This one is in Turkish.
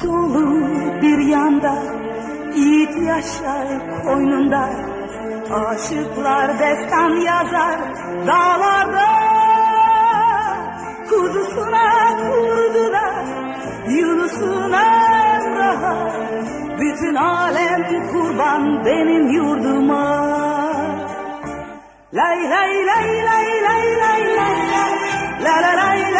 Anadolu bir yanda Yiğit yaşar koynunda Aşıklar destan yazar dağlarda Kuzusuna kurdular Yunus'una Emrah'a Bütün alem kurban benim yurduma Lay lay lay lay lay lay lay lay La la lay lay